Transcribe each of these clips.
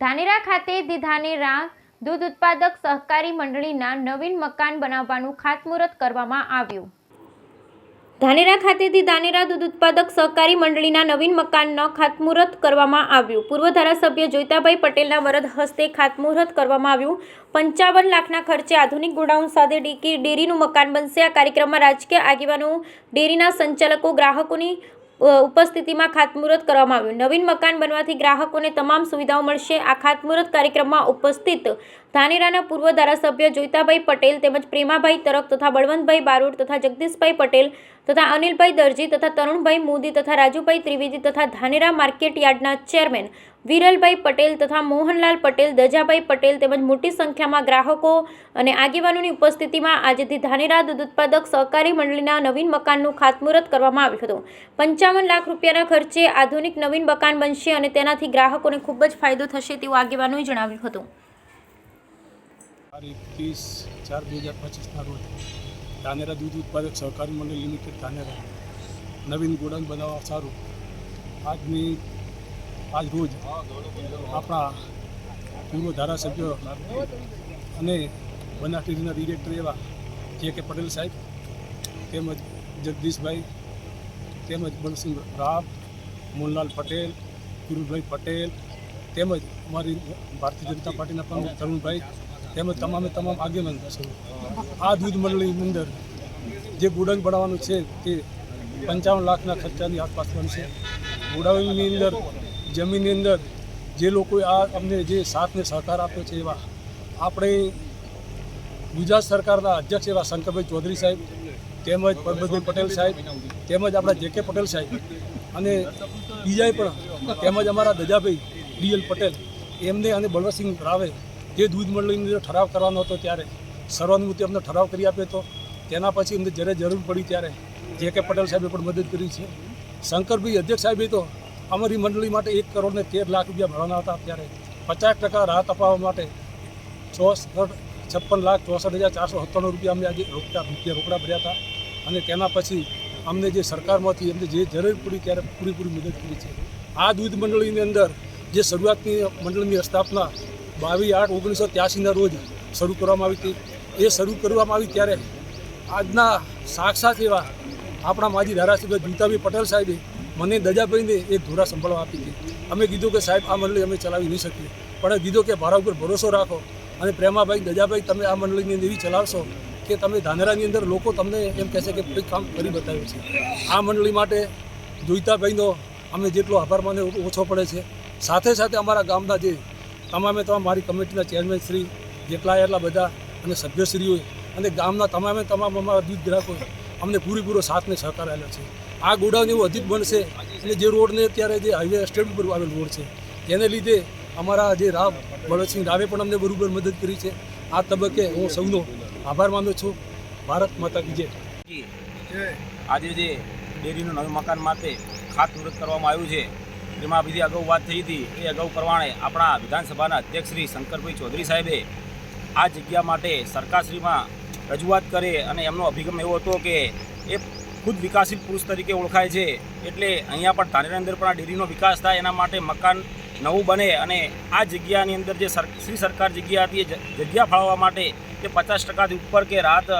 ધાનેરા ખાતે ધી ધાનેરા દૂધ ઉત્પાદક સહકારી મંડળીના નવીન મકાન બનાવવાનું ખાતમુહૂર્ત કરવામાં આવ્યું. ધાનેરા ખાતેથી ધાનેરા દૂધ ઉત્પાદક સહકારી મંડળીના નવીન મકાનનો ખાતમુહૂર્ત કરવામાં આવ્યું. પૂર્વ ધારાસભ્ય જોઈતાભાઈ પટેલના વરદ હસ્તે ખાતમુહૂર્ત કરવામાં આવ્યું. પંચાવન લાખના ખર્ચે આધુનિક ગોડાઉન સાથે ડેરીનું મકાન બનશે. આ કાર્યક્રમમાં રાજકીય આગેવાનો, ડેરીના સંચાલકો, ગ્રાહકોની ઉપસ્થિતિમાં ખાતમુહૂર્ત કરવામાં આવ્યું. નવીન મકાન બનવાથી ગ્રાહકોને તમામ સુવિધાઓ મળશે. આ ખાતમુહૂર્ત કાર્યક્રમમાં ઉપસ્થિત ધાનેરાના પૂર્વ ધારાસભ્ય જોઈતાભાઈ પટેલ તેમજ પ્રેમાભાઈ તરક તથા બળવંતભાઈ બારોટ તથા જગદીશભાઈ પટેલ તથા અનિલભાઈ દરજી તથા તરુણભાઈ મોદી તથા રાજુભાઈ ત્રિવેદી તથા ધાનેરા માર્કેટ યાર્ડના ચેરમેન વિરલભાઈ પટેલ તથા મોહનલાલ પટેલ, દજાભાઈ પટેલ તેમજ મોટી સંખ્યામાં ગ્રાહકો અને આગેવાનોની ઉપસ્થિતિમાં આજથી ધાનેરા દૂધ ઉત્પાદક સહકારી મંડળીના નવીન મકાનનું ખાતમુહૂર્ત કરવામાં આવ્યું હતું. પંચાવન લાખ રૂપિયાના ખર્ચે આધુનિક નવીન મકાન બનશે અને તેનાથી ગ્રાહકોને ખૂબ જ ફાયદો થશે તેવું આગેવાનોએ જણાવ્યું હતું. ધાનેરા દૂધ ઉત્પાદક સહકારી મંડળ લિમિટેડ ધાનેરા નવીન ગોડાઉન બનાવવા સારું. આજની આજ રોજ આપણા પૂર્વ ધારાસભ્ય અને બનાસ ડેરીના ડિરેક્ટર એવા જે કે પટેલ સાહેબ, તેમજ જગદીશભાઈ, તેમજ બલસિંહ રાવ, મોહનલાલ પટેલ ગુરુભાઈ પટેલ, તેમજ અમારી ભારતીય જનતા પાર્ટીના પ્રમુખ તરુણભાઈ, તેમજ તમામે તમામ આગેવાન. આ દૂધ મંડળીની અંદર જે ગુડંગ બનાવવાનું છે તે પંચાવન લાખના ખર્ચાની આસપાસ બનશે. ગોડાઉનની અંદર જમીનની અંદર જે લોકોએ આ અમને જે સાથને સહકાર આપ્યો છે એવા આપણે ગુજરાત સરકારના અધ્યક્ષ એવા શંકરભાઈ ચૌધરી સાહેબ, તેમજ પરબતભાઈ પટેલ સાહેબ, તેમજ આપણા જે કે પટેલ સાહેબ અને બીજાએ પણ, તેમજ અમારા દજાભાઈ ડીએલ પટેલ, એમને અને બળવતસિંહ રાવે જે દૂધ મંડળીની અંદર ઠરાવ કરવાનો હતો ત્યારે, સર્વાનુમતિ અમને ઠરાવ કરી આપ્યો હતો. તેના પછી અમને જ્યારે જરૂર પડી ત્યારે જે કે પટેલ સાહેબે પણ મદદ કરી છે. શંકરભાઈ અધ્યક્ષ સાહેબે તો અમારી મંડળી માટે એક કરોડ ને તેર લાખ રૂપિયા ભરવાના હતા ત્યારે પચાસ ટકા રાહત અપાવવા માટે ચોસઠ છપ્પન લાખ ચોસઠ હજાર ચારસો સત્તાણું રૂપિયા અમે આજે રોકડા રૂપિયા રોકડા ભર્યા હતા. અને તેના પછી અમને જે સરકારમાંથી અમને જે જરૂર પડી ત્યારે પૂરેપૂરી મદદ કરી છે. આ દૂધ મંડળીની અંદર જે શરૂઆતની મંડળની સ્થાપના બાવીસ આઠ ઓગણીસો ત્યાસીના રોજ શરૂ કરવામાં આવી હતી. એ શરૂ કરવામાં આવી ત્યારે આજના સાક્ષાત એવા આપણા માજી ધારાસભ્ય જીતાભાઈ પટેલ સાહેબે મને દજાભાઈને એક ધોરા સંભાળવા આપી હતી. અમે કીધું કે સાહેબ, આ મંડળી અમે ચલાવી નહીં શકીએ. પણ કીધું કે મારા ઉપર ભરોસો રાખો. અને પ્રેમાભાઈ, દજાભાઈ, તમે આ મંડળીની અંદર એવી ચલાવશો કે તમે ધાનેરાની અંદર લોકો તમને એમ કહેશે કે કંઈક કામ કરી બતાવ્યું છે. આ મંડળી માટે જોઈતાભાઈનો અમે જેટલો આભાર માને ઓછો પડે છે. સાથે સાથે અમારા ગામના જે તમામે તમામ મારી કમિટીના ચેરમેન શ્રી જેટલા એટલા બધા અને સભ્યશ્રીઓએ અને ગામના તમામે તમામ અમારા દૂધ ગ્રાહકોએ અમને પૂરેપૂરો સાથને સહકાર આપ્યો છે. આ ગોડાઉન એવું અધિક બનશે અને જે રોડને અત્યારે જે હાઈવે સ્ટેટ ઉપર આવેલ રોડ છે, તેને લીધે અમારા જે રાવ ભરતસિંહ રાવે પણ અમને બરાબર મદદ કરી છે. આ તબક્કે હું સૌનો આભાર માનું છું. ભારત માતા કી આજે જે ડેરીનું નવું મકાન માટે ખાતમુહૂર્ત કરવામાં આવ્યું છે જેમાં બીજી અગાઉ વાત થઈ હતી. એ અગાઉ પ્રમાણે આપણા વિધાનસભાના અધ્યક્ષ શ્રી શંકરભાઈ ચૌધરી સાહેબે આ જગ્યા માટે સરકારશ્રીમાં રજૂઆત કરે અને એમનો અભિગમ એવો હતો કે એ ખુદ વિકાસિત પુરુષ તરીકે ઓળખાય છે. એટલે અહીંયા પણ ધાનેરા અંદર પણ આ ડેરીનો વિકાસ થાય, એના માટે મકાન નવું બને અને આ જગ્યાની અંદર જે શ્રી સરકાર જગ્યા હતી, એ જગ્યા ફાળવવા માટે તે પચાસ ટકાથી ઉપર કે રાહત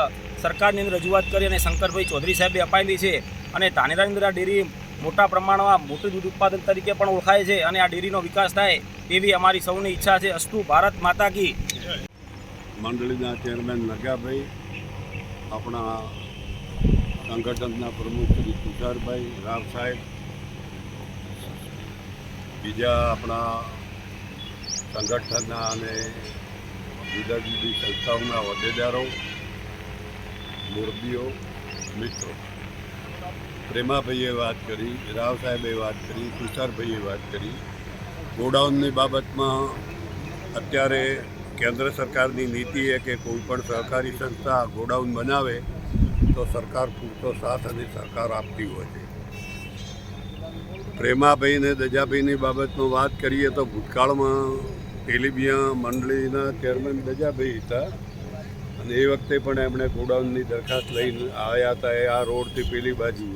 સરકારની અંદર રજૂઆત કરી અને શંકરભાઈ ચૌધરી સાહેબે અપાયેલી છે. અને ધાનેરાની અંદર આ ડેરી મોટા પ્રમાણમાં મોટું દૂધ ઉત્પાદન તરીકે પણ ઓળખાય છે અને આ ડેરીનો વિકાસ થાય તેવી અમારી સૌની ઈચ્છા છે. અસ્તુ ભારત માતા કી. મંડળીના ચેરમેન નગાભાઈ, આપણા સંગઠનના પ્રમુખ શ્રી તુષારભાઈ રામ સાહેબ, બીજા આપણા સંગઠનના અને જુદા જુદી સંસ્થાઓના હોદ્દેદારો, મોરબીઓ, મિત્રો. પ્રેમાભાઈએ વાત કરી, રાવ સાહેબે વાત કરી, તુષારભાઈએ વાત કરી. ગોડાઉનની બાબતમાં અત્યારે કેન્દ્ર સરકારની નીતિ એ કે કોઈ પણ સહકારી સંસ્થા ગોડાઉન બનાવે તો સરકાર પૂરતો સાથ અને સહકાર આપતી હોય છે. પ્રેમાભાઈ ને દજાભાઈની બાબતમાં વાત કરીએ તો ભૂતકાળમાં તેલીબિયા મંડળીના ચેરમેન દજાભાઈ હતા અને એ વખતે પણ એમણે ગોડાઉનની દરખાસ્ત લઈને આવ્યા હતા, એ આ રોડથી પેલી બાજુ.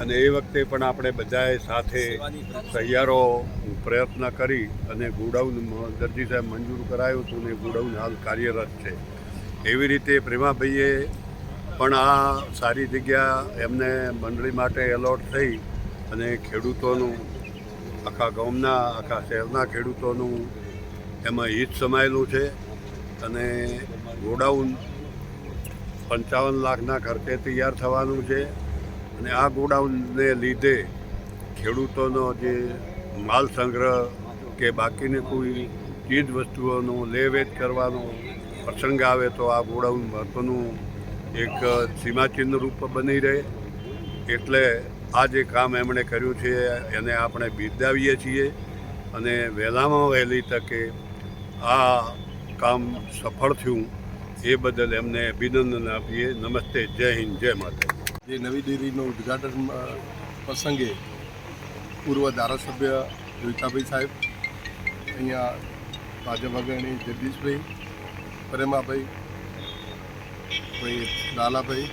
અને એ વખતે પણ આપણે બધાએ સાથે તૈયારો પ્રયત્ન કરી અને ગોડાઉન દરજી સાહેબ મંજૂર કરાયું હતું ને ગોડાઉન હાલ કાર્યરત છે. એવી રીતે પ્રેમાભાઈએ પણ આ સારી જગ્યા એમને મંડળી માટે એલોટ થઈ અને ખેડૂતોનું, આખા ગામના, આખા શહેરના ખેડૂતોનું એમાં હિત સમાયેલું છે અને ગોડાઉન પંચાવન લાખના ખર્ચે તૈયાર થવાનું છે અને આ ગોડાઉનને લીધે ખેડૂતોનો જે માલ સંગ્રહ કે બાકીની કોઈ ચીજ વસ્તુઓનું લે વેચ કરવાનો પ્રસંગ આવે તો આ ગોડાઉન મહત્વનું એક સીમાચિહ્ન રૂપ બની રહે. એટલે આ જે કામ એમણે કર્યું છે, એને આપણે બિરદાવીએ છીએ અને વહેલામાં વહેલી તકે આ કામ સફળ થયું એ બદલ એમને અભિનંદન આપીએ. નમસ્તે, જય હિન્દ, જય માતા જે નવી દિલ્હીનું ઉદ્ઘાટન પ્રસંગે પૂર્વ ધારાસભ્ય જોઈતાભાઈ સાહેબ, અહીંયા ભાજપ અગ્રણી જગદીશભાઈ, પ્રેમાભાઈ ભાઈ, લાલાભાઈ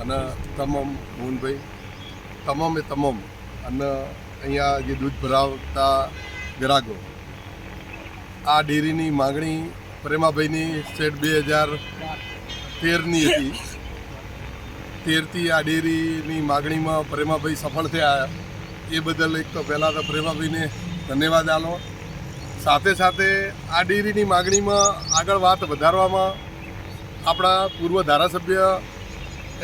અને તમામ મોહનભાઈ. તમામે તમામ. અને અહીંયા જે દૂધ ભરાવતા ગ્રાહકો. આ ડેરીની માગણી પ્રેમાભાઈની સેટ બે હજાર તેરની હતી. તેરથી આ ડેરીની માગણીમાં પ્રેમાભાઈ સફળ થયા. એ બદલ એક તો પહેલાં તો પ્રેમાભાઈને ધન્યવાદ આલો. સાથે સાથે આ ડેરીની માગણીમાં આગળ વાત વધારવામાં આપણા પૂર્વ ધારાસભ્ય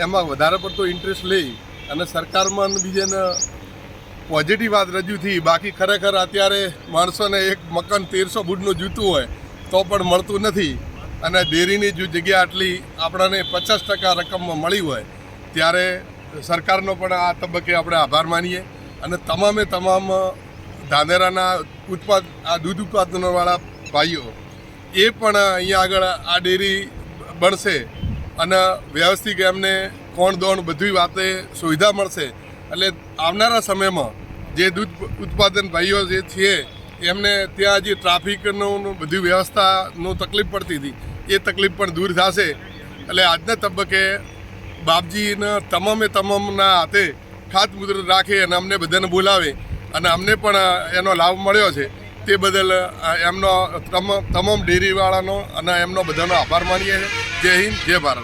એમાં વધારે પડતો ઇન્ટરેસ્ટ લઈ અને સરકારમાં બીજાને પોઝિટિવ વાત રજૂ થઈ. બાકી ખરેખર અત્યારે માણસોને એક મકાન તેરસો ફૂટનું જૂતું હોય તો પણ મળતું નથી. અને ડેરીની જો જગ્યા આટલી આપણને પચાસ ટકા રકમમાં મળી હોય, ત્યારે સરકારનો પણ આ તબક્કે આપણે આભાર માનીએ. અને તમામે તમામ ધાનેરાના ઉત્પાદ, આ દૂધ ઉત્પાદનોવાળા ભાઈઓ, એ પણ અહીંયા આગળ આ ડેરી બનશે અને વ્યવસ્થિત એમને કોણ દોણ બધી વાતે સુવિધા મળશે. એટલે આવનારા સમયમાં જે દૂધ ઉત્પાદન ભાઈઓ જે છે, એમને ત્યાં જે ટ્રાફિકનું બધી વ્યવસ્થાનું તકલીફ પડતી હતી, એ તકલીફ પણ દૂર થશે. એટલે આજના તબક્કે બાપજીના તમામે તમામના હાથે ખાતમુદ્ર રાખે અને અમને બધાને બોલાવે અને અમને પણ એનો લાભ મળ્યો છે. તે બદલ એમનો તમામ ડેરીવાળાનો અને એમનો બધાનો આભાર માનીએ છીએ. જય હિન્દ જય ભારત